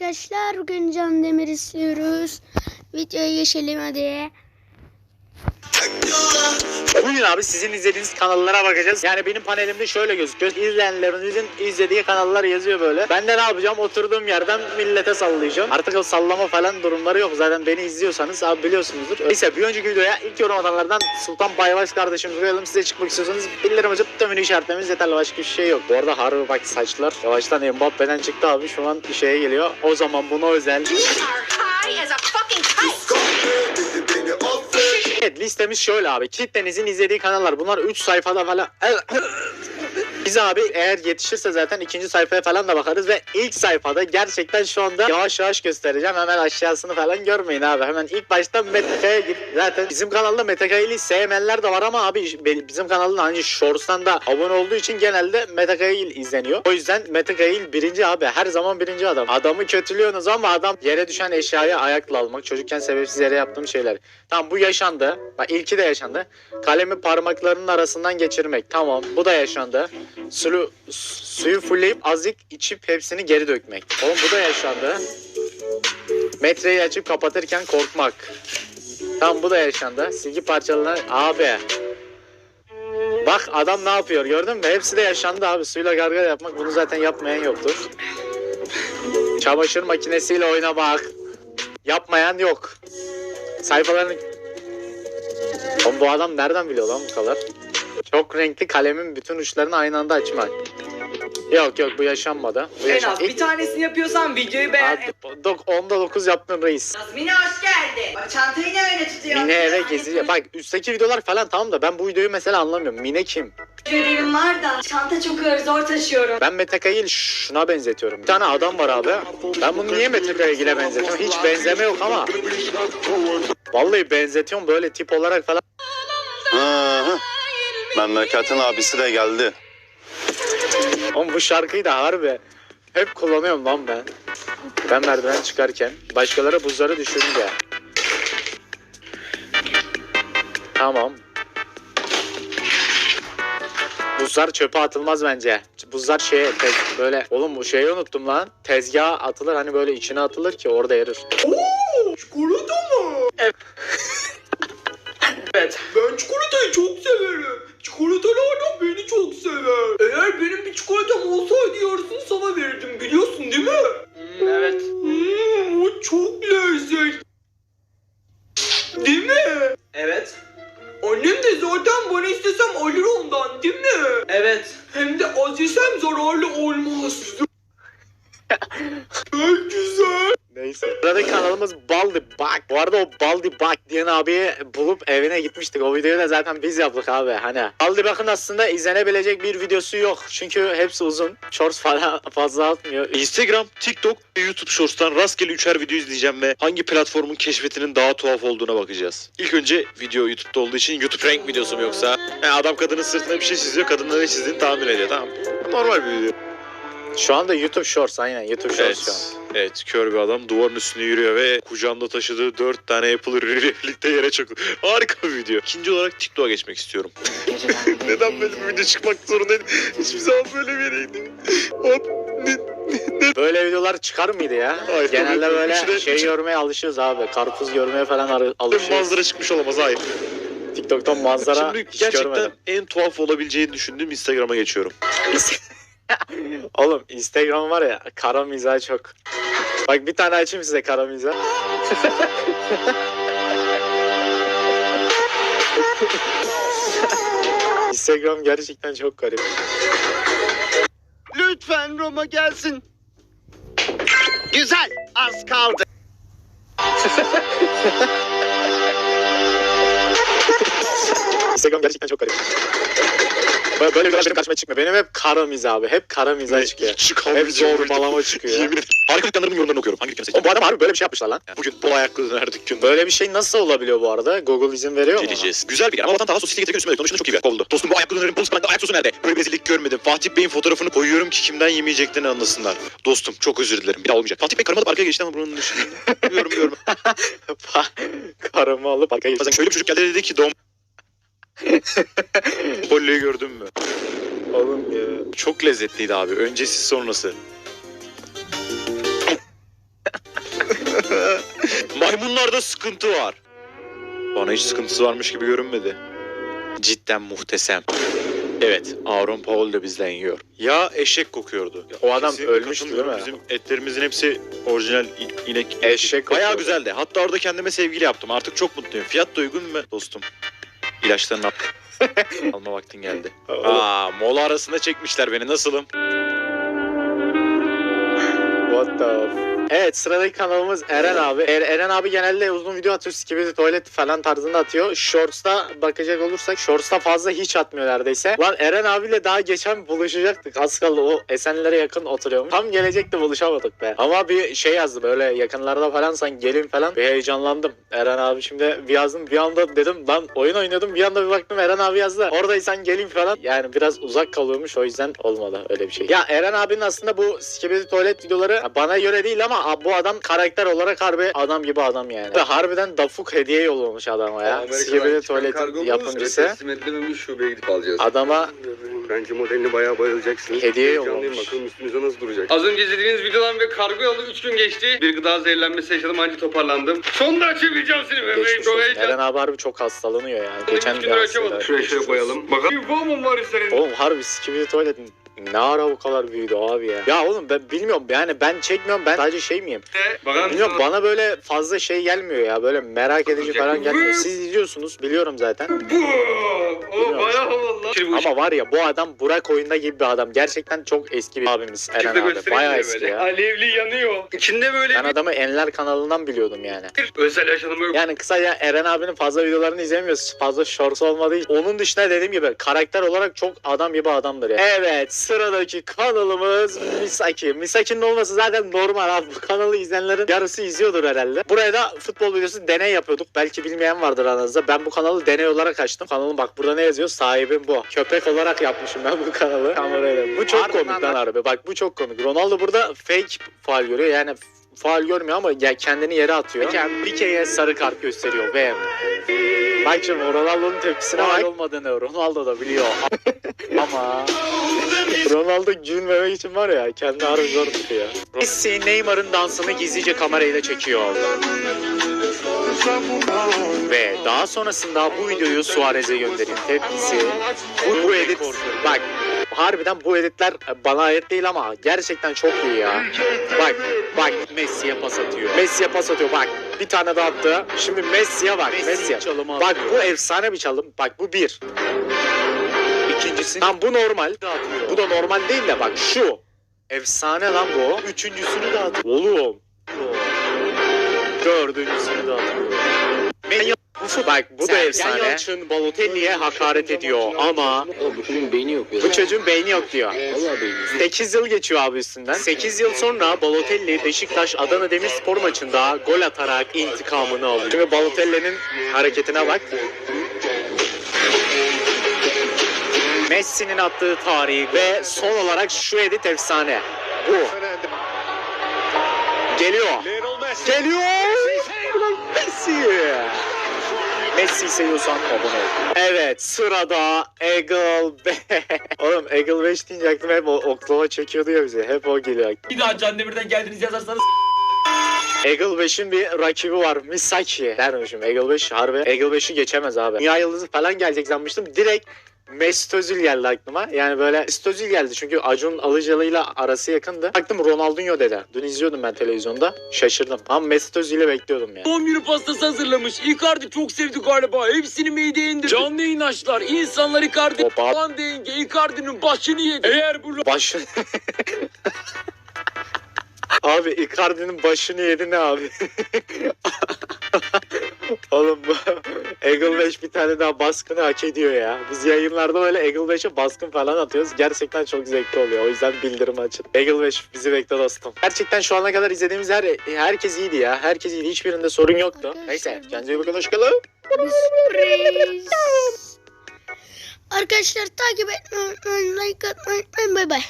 arkadaşlar. Bugün Can Demir istiyoruz. Videoya geçelim hadi. Bugün abi sizin izlediğiniz kanallara bakacağız. Yani benim panelimde şöyle gözüküyor. İzleyenlerinizin izlediği kanallar yazıyor böyle. Ben de ne yapacağım? Oturduğum yerden millete sallayacağım. Artık o sallama falan durumları yok. Zaten beni izliyorsanız abi biliyorsunuzdur. Neyse bir önceki videoya ilk yorum atanlardan Sultan Baybaş kardeşimiz koyalım. Size çıkmak istiyorsanız bildirim açıp tümünü işaretlememiz yeterli. Başka bir şey yok. Bu arada harbi bak saçlar yavaştan Mbappe'den çıktı abi. Şu an şeye geliyor. O zaman buna özel. listemiz şöyle abi. Kitlenizin izlediği kanallar. Bunlar 3 sayfada falan. Biz abi eğer yetişirse zaten ikinci sayfaya falan da bakarız ve ilk sayfada gerçekten şu anda yavaş yavaş göstereceğim. Hemen aşağısını falan görmeyin abi. Hemen ilk başta MTK'ya git. Zaten bizim kanalda MTK'li sevmeyenler de var ama abi bizim kanalın hani Shorts'tan da abone olduğu için genelde MTK'li izleniyor. O yüzden MTK'li birinci abi. Her zaman birinci adam. Adamı kötülüyorsunuz ama adam yere düşen eşyayı ayakla almak. Çocukken sebepsiz yere yaptığım şeyler. Tamam bu yaşandı. Bak ilki de yaşandı. Kalemi parmaklarının arasından geçirmek. Tamam bu da yaşandı. Sulu, suyu fulleyip azıcık içip hepsini geri dökmek. Oğlum bu da yaşandı. Metreyi açıp kapatırken korkmak. Tam bu da yaşandı. Silgi parçalarına abi. Bak adam ne yapıyor gördün mü? Hepsi de yaşandı abi. Suyla gargara yapmak bunu zaten yapmayan yoktur. Çamaşır makinesiyle oynamak. Yapmayan yok. Sayfaların... Oğlum bu adam nereden biliyor lan bu kadar? Çok renkli kalemin bütün uçlarını aynı anda açmak. Yok yok bu yaşanmadı. Bu En yaşan- az bir tanesini yapıyorsan videoyu beğen. Dok- onda 9 yaptın reis. Nazmine hoş geldi. Bak çantayı ne öyle tutuyor? Mine eve geziyor. Bak üstteki videolar falan tamam da ben bu videoyu mesela anlamıyorum. Mine kim? Görevim var da çanta çok ağır zor taşıyorum. Ben Metakay'ı şuna benzetiyorum. Bir tane adam var abi. Ben bunu niye Metakay'ı benzetiyorum? Hiç benzeme yok ama. Vallahi benzetiyorum böyle tip olarak falan. Aha. Memleketin abisi de geldi. Oğlum bu şarkıyı da harbi hep kullanıyorum lan ben. Ben merdiven çıkarken başkalara buzları düşürünce. Tamam. Buzlar çöpe atılmaz bence. Buzlar şeye tez- böyle oğlum bu şeyi unuttum lan. Tezgaha atılır hani böyle içine atılır ki orada erir. Oo, çikolata mı? Evet. Evet. Ben çikolatayı çok severim. Çikolatalardan beni çok sever. Eğer benim bir çikolatam olsaydı yarısını sana verirdim biliyorsun değil mi? neyse. Burada kanalımız Baldi Bak. Bu arada o Baldi Bak diyen abiyi bulup evine gitmiştik. O videoyu da zaten biz yaptık abi hani. Baldi Bak'ın aslında izlenebilecek bir videosu yok. Çünkü hepsi uzun. Shorts falan fazla atmıyor. Instagram, TikTok ve YouTube Shorts'tan rastgele üçer video izleyeceğim ve hangi platformun keşfetinin daha tuhaf olduğuna bakacağız. İlk önce video YouTube'da olduğu için YouTube Rank videosu mu yoksa? Yani adam kadının sırtına bir şey çiziyor, kadının ne çizdiğini tahmin ediyor tamam. Normal bir video. Şu anda YouTube Shorts aynen YouTube Shorts evet. şu an. Evet kör bir adam duvarın üstüne yürüyor ve kucağında taşıdığı 4 tane Apple birlikte yere çakılıyor. Harika bir video. İkinci olarak TikTok'a geçmek istiyorum. Neden böyle bir video çıkmak zorundaydı? Hiçbir zaman böyle bir yereydi. böyle videolar çıkar mıydı ya? Hayır, Genelde tabii. böyle Üçüne- şey üçüne- görmeye alışıyoruz abi. Karpuz görmeye falan ar- alışıyoruz. Manzara çıkmış olamaz hayır. TikTok'tan manzara Şimdi hiç gerçekten görmedim. en tuhaf olabileceğini düşündüğüm Instagram'a geçiyorum. Oğlum Instagram var ya kara mizah çok. Bak bir tane açayım size kara mizah. Instagram gerçekten çok garip. Lütfen Roma gelsin. Güzel az kaldı. Instagram gerçekten çok garip. Böyle, böyle virajda karşıma çıkma. Benim hep kara mizah abi. Hep kara mizah çıkıyor. Çıkan Hep zorbalama çıkıyor. Yemin ederim. Harika dükkanların yorumlarını okuyorum. Hangi dükkanı seçeceğim? O bu adam harbi böyle bir şey yapmışlar lan. Yani. Bugün bol ayaklı döner dükkanı. Böyle bir şey nasıl olabiliyor bu arada? Google izin veriyor Geleceğiz. mu? Güzel bir yer ama vatan daha sosisli getirirken üstüme döktüm. Onun dışında çok iyi bir. Kovuldu. Dostum bu ayaklı dönerin bonus kanalında ayak sosu nerede? Böyle rezillik görmedim. Fatih Bey'in fotoğrafını koyuyorum ki kimden yemeyeceklerini anlasınlar. Dostum çok özür dilerim. Bir daha olmayacak. Fatih Bey karıma alıp arkaya geçti ama bunun dışında. Biliyorum biliyorum. karımı alıp arkaya geçti. Şöyle bir çocuk geldi dedi ki doğum Pollo'yu gördün mü? Oğlum ya. Çok lezzetliydi abi. Öncesi sonrası. Maymunlarda sıkıntı var. Bana hiç sıkıntısı varmış gibi görünmedi. Cidden muhteşem. Evet, Aaron Paul da bizden yiyor. Ya eşek kokuyordu. O adam Kesinlikle ölmüştü değil mi? Bizim etlerimizin hepsi orijinal inek. Eşek Bayağı kokuyordu. güzeldi. Hatta orada kendime sevgili yaptım. Artık çok mutluyum. Fiyat da uygun mu dostum? İlaçlarını al. alma vaktin geldi. Aa, mola arasında çekmişler beni. Nasılım? What the Evet sıradaki kanalımız Eren abi. Er- Eren abi genelde uzun video atıyor. Skibidi tuvalet falan tarzında atıyor. Shorts'ta bakacak olursak Shorts'ta fazla hiç atmıyor neredeyse. Lan Eren abiyle daha geçen buluşacaktık. Az kaldı o Esenlere yakın oturuyormuş. Tam gelecekti buluşamadık be. Ama bir şey yazdı böyle yakınlarda falan sen gelin falan. Bir heyecanlandım. Eren abi şimdi bir yazdım bir anda dedim ben oyun oynuyordum. Bir anda bir baktım Eren abi yazdı. Oradaysan gelin falan. Yani biraz uzak kalıyormuş o yüzden olmadı öyle bir şey. Ya Eren abinin aslında bu Skibidi tuvalet videoları bana göre değil ama bu adam karakter olarak harbi adam gibi adam yani. Ve harbiden dafuk hediye yollamış adama ya. Skibidi tuvaletin yapımcısı. Teslim edilememiş şubeye gidip alacağız. Adama Bence modeline bayağı bayılacaksın. Hediye yollamış. Bakalım üstünüze nasıl duracak. Az önce izlediğiniz videodan ve kargo yolu 3 gün geçti. Bir gıda zehirlenmesi yaşadım anca toparlandım. Sonunda açabileceğim seni bebeğim. geçmiş olsun. Eren abi harbi çok hastalanıyor yani. Geçen bir açamadım. hastaydı. Şuraya şöyle koyalım. Bakalım. Bir formum var senin. Oğlum harbi Skibidi tuvalet ne ara bu kadar büyüdü abi ya. Ya oğlum ben bilmiyorum yani ben çekmiyorum ben sadece şey miyim? Bilmiyorum bana böyle fazla şey gelmiyor ya böyle merak edici falan gelmiyor. Siz izliyorsunuz biliyorum zaten. O bayağı havalı lan. Şimdi bu Ama var ya bu adam Burak oyunda gibi bir adam. Gerçekten çok eski bir abimiz Eren ışıkta abi. Bayağı eski böyle. ya. Alevli yanıyor. İçinde böyle Ben adamı Enler kanalından biliyordum yani. bir özel yaşanımı yok. Yani kısaca Eren abinin fazla videolarını izlemiyoruz. Fazla shorts olmadığı için. Onun dışında dediğim gibi karakter olarak çok adam gibi adamdır ya. Evet sıradaki kanalımız Misaki. Misaki'nin olması zaten normal abi. Bu kanalı izleyenlerin yarısı izliyordur herhalde. Buraya da futbol videosu deney yapıyorduk. Belki bilmeyen vardır aranızda. Ben bu kanalı deney olarak açtım. Kanalın bak burada ne yazıyor? Sahibim bu. Köpek olarak yapmışım ben bu kanalı. Kamerayla. Bu çok komik lan harbi. Bak bu çok komik. Ronaldo burada fake faal görüyor. Yani faal görmüyor ama ya kendini yere atıyor. Pike'ye sarı kart gösteriyor ve Bak şimdi Ronaldo'nun tepkisine faal olmadığını Ronaldo da biliyor. ama Ronaldo gülmemek için var ya kendi harbi zor tutuyor. Messi Neymar'ın dansını gizlice kamerayla çekiyor. Ve daha sonrasında bu videoyu Suarez'e gönderin. Tepkisi bu, bu edit bak harbiden bu editler bana ait değil ama gerçekten çok iyi ya. Bak bak Messi'ye pas atıyor. Messi'ye pas atıyor bak. Bir tane daha attı. Şimdi Messi'ye bak. Messi'ye. Bak bu efsane bir çalım. Bak bu bir. İkincisi. Tam bu normal. Bu da normal değil de bak şu. Efsane lan bu. Üçüncüsünü de atıyor. Oğlum. Dördüncüsünü de atıyor. Bu bak bu da efsane. Yalçın Balotelli'ye hakaret ediyor ama Bu çocuğun beyni yok ya. bu çocuğun beyni yok diyor. Vallahi beyni yok. 8 yıl geçiyor abi üstünden. 8 yıl sonra Balotelli Beşiktaş Adana Demirspor maçında gol atarak intikamını alıyor. Şimdi Balotelli'nin hareketine bak. Messi'nin attığı tarih ve son olarak şu edit efsane. Bu. Geliyor. Geliyor. Messi. Messi seviyorsan abone ol. Evet sırada Eagle 5. Oğlum Eagle 5 deyince aklıma hep o oklava çekiyordu ya bize. Hep o geliyor aklıma. Bir daha Can Demir'den geldiniz yazarsanız Eagle 5'in bir rakibi var. Misaki. Dermişim Eagle 5 harbi. Eagle 5'i geçemez abi. Dünya yıldızı falan gelecek sanmıştım. Direkt Mesut Özil geldi aklıma. Yani böyle Mesut Özil geldi çünkü Acun Ilıcalı'yla arası yakındı. Baktım Ronaldinho dedi. Dün izliyordum ben televizyonda. Şaşırdım. Ama Mesut Özil'i bekliyordum yani. doğum günü pastası hazırlamış. Icardi çok sevdi galiba. Hepsini mideye indirdi. Canlı yayın açtılar. İnsanlar Icardi Opa. falan deyince Icardi'nin başını yedi. Eğer bu Baş... abi Icardi'nin başını yedi ne abi? Oğlum bu Eagle 5 bir tane daha baskını hak ediyor ya. Biz yayınlarda böyle Eagle 5'e baskın falan atıyoruz. Gerçekten çok zevkli oluyor. O yüzden bildirim açın. Eagle 5 bizi bekle dostum. Gerçekten şu ana kadar izlediğimiz her herkes iyiydi ya. Herkes iyiydi. Hiçbirinde sorun yoktu. Arkadaşlar, Neyse. Kendinize iyi bakın. Hoşçakalın. Arkadaşlar takip etmeyi unutmayın. Like atmayı unutmayın. Bay bay.